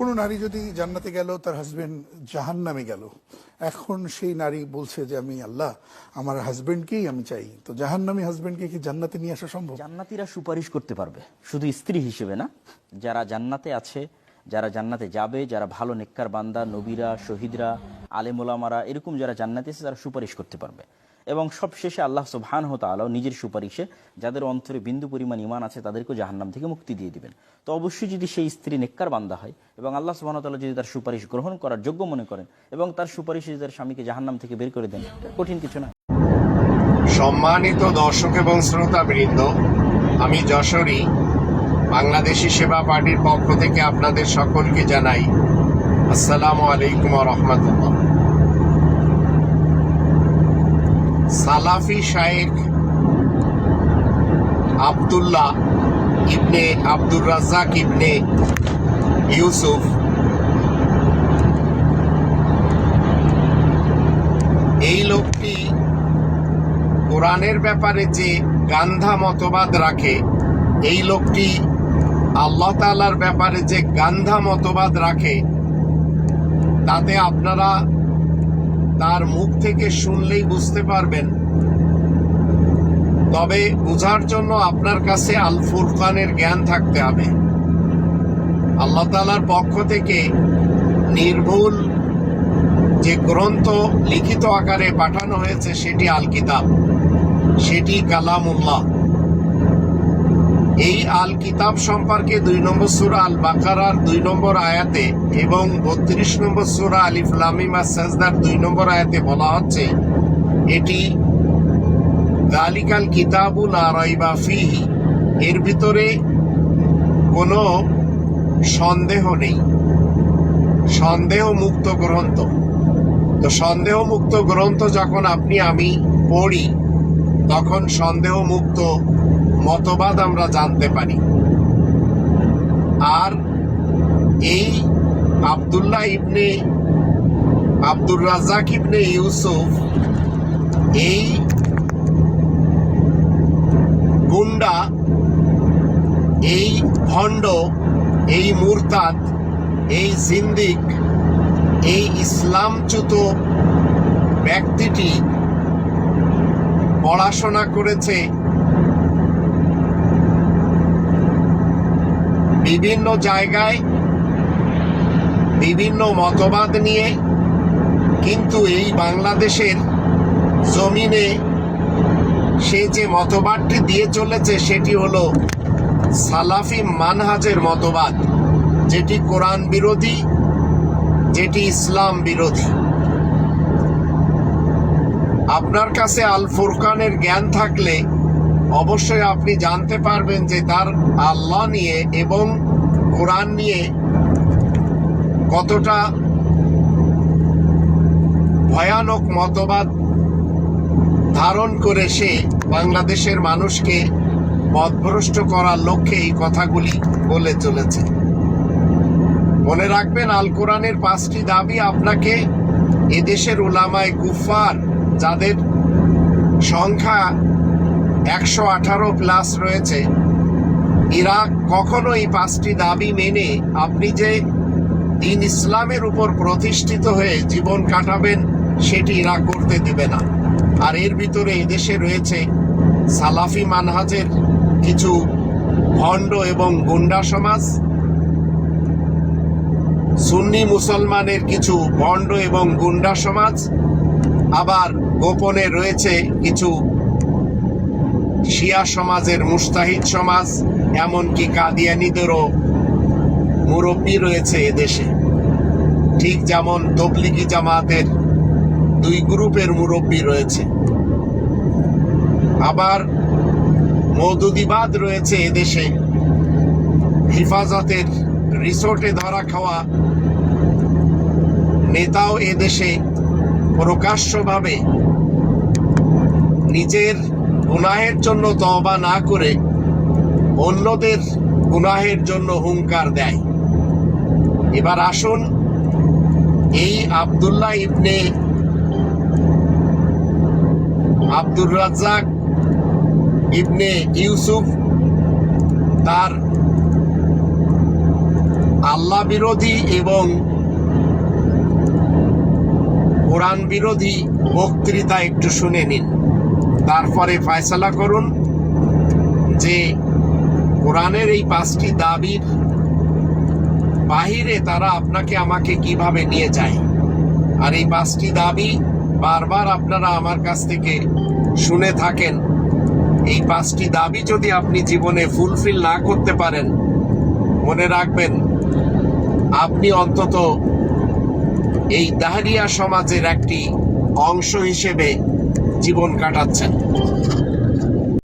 কোনো নারী যদি জান্নাতে গেল, তার হাজবেন্ড জাহান নামে গেল। এখন সেই নারী বলছে যে, আমি আল্লাহ, আমার হাজবেন্ডকেই আমি চাই। তো জাহান নামী হাজবেন্ডকে কি জান্নাতে নিয়ে আসা সম্ভব? জান্নাতিরা সুপারিশ করতে পারবে। শুধু স্ত্রী হিসেবে না, যারা জান্নাতে আছে, যারা জান্নাতে যাবে, যারা ভালো নেককার বান্দা, নবীরা, শহীদরা, আলেমোলামারা, এরকম যারা জান্নাতে আছে, তারা সুপারিশ করতে পারবে। এবং সবশেষে আল্লাহ সুবহান হত আলাও নিজের সুপারিশে যাদের অন্তরে বিন্দু পরিমাণ ইমান আছে তাদেরকেও জাহান্নাম থেকে মুক্তি দিয়ে দিবেন। তো অবশ্যই যদি সেই স্ত্রী নেককার বান্দা হয় এবং আল্লাহ সুবহান তাআলা যদি তার সুপারিশ গ্রহণ করার যোগ্য মনে করেন এবং তার সুপারিশে যদি তার স্বামীকে জাহান্নাম থেকে বের করে দেন, কঠিন কিছু না। সম্মানিত দর্শক এবং শ্রোতা বৃন্দ আমি যশোরী, বাংলাদেশি সেবা পার্টির পক্ষ থেকে আপনাদের সকলকে জানাই, আসসালামু আলাইকুম রহমতুল্লাহ। সালাফি শায়েখ আব্দুল্লাহ ইবনে আব্দুর রাজ্জাক ইবনে ইউসুফ। এই লোকটি কোরআনের ব্যাপারে যে গান্ধা মতবাদ রাখে, এই লোকটি আল্লাহ তাআলার ব্যাপারে যে গান্ধা মতবাদ রাখে, তাতে আপনারা তার মুখ থেকে শুনলেই বুঝতে পারবেন। তবে বোঝার জন্য আপনার কাছে আল ফুরকানের জ্ঞান থাকতে হবে। আল্লাহ তাআলার পক্ষ থেকে নির্ভুল যে গ্রন্থ লিখিত আকারে পাঠানো হয়েছে, সেটি আল কিতাব। সেটি কালামুল্লাহ। এই আল কিতাব সম্পর্কে দুই নম্বর সুরা আল বাকারার দুই নম্বর আয়াতে এবং বত্রিশ নম্বর সুরা আলিফ লামিমা সাজদার দুই নম্বর আয়াতে বলা হচ্ছে, এটি দালিকাল কিতাবুল আরাইবা ফিহি এর ভিতরে কোনো সন্দেহ নেই। সন্দেহ মুক্ত গ্রন্থ। তো সন্দেহ মুক্ত গ্রন্থ যখন আপনি, আমি পড়ি, তখন সন্দেহ মুক্ত মতবাদ আমরা জানতে পারি। আর এই আবদুল্লাহ ইবনে, আব্দুর রাজাক ইবনে ইউসুফ এই গুন্ডা, এই ভণ্ড, এই মুরতাদ, এই জিন্দিক, এই ইসলামচ্যুত ব্যক্তিটি পড়াশোনা করেছে বিভিন্ন জায়গায় বিভিন্ন মতবাদ নিয়ে কিন্তু এই বাংলাদেশের জমিনে সে যে মতবাদটি দিয়ে চলেছে, সেটি হলো সালাফি মানহাজের মতবাদ, যেটি কোরআন বিরোধী, যেটি ইসলাম বিরোধী। আপনার কাছে আল ফুরকানের জ্ঞান থাকলে অবশ্যই আপনি জানতে পারবেন যে তার আল্লাহ নিয়ে এবং কোরআন নিয়ে কতটা ভয়ানক মতবাদ ধারণ করে সে বাংলাদেশের মানুষকে পথভ্রষ্ট করার লক্ষ্যে এই কথাগুলি বলে চলেছে। মনে রাখবেন, আল কোরআনের পাঁচটি দাবি আপনাকে এদেশের উলামায় কুফার যাদের সংখ্যা একশো আঠারো প্লাস রয়েছে। এরা কখনো এই পাঁচটি দাবি মেনে আপনি যে দিন ইসলামের উপর প্রতিষ্ঠিত হয়ে জীবন কাটাবেন, সেটি এরা করতে দেবে না। আর এর ভিতরে এদেশে রয়েছে সালাফি মানহাজের কিছু ভণ্ড এবং গুন্ডা সমাজ। সুন্নি মুসলমানের কিছু ভণ্ড এবং গুন্ডা সমাজ। আবার গোপনে রয়েছে কিছু শিয়া সমাজের মুস্তাহিদ সমাজ, এমনকি কাদিয়ানিদেরও মুরব্বী রয়েছে এদেশে। ঠিক যেমন তবলিগি জামাতের দুই গ্রুপের মুরব্বী রয়েছে। আবার মৌদুদিবাদ রয়েছে এদেশে। হেফাজতের রিসোর্টে ধরা খাওয়া নেতাও এদেশে প্রকাশ্যভাবে নিজের গুনাহের জন্য তওবা না করে অন্যদের গুনাহের জন্য হুঙ্কার দেয়। এবার আসুন, এই আবদুল্লাহ ইবনে আব্দুর রাজ্জাক ইবনে ইউসুফ তার আল্লাহ বিরোধী এবং কোরআন বিরোধী বক্তৃতা একটু শুনে নিন। তারপরে ফয়সালা করুন যে কোরআনের এই পাঁচটি দাবির বাহিরে তারা আপনাকে আমাকে কীভাবে নিয়ে যায়? আর এই পাঁচটি দাবি বারবার আপনারা আমার কাছ থেকে শুনে থাকেন। এই পাঁচটি দাবি যদি আপনি জীবনে ফুলফিল না করতে পারেন, মনে রাখবেন, আপনি অন্তত এই দাহরিয়া সমাজের একটি অংশ হিসেবে জীবন কাটাচ্ছেন।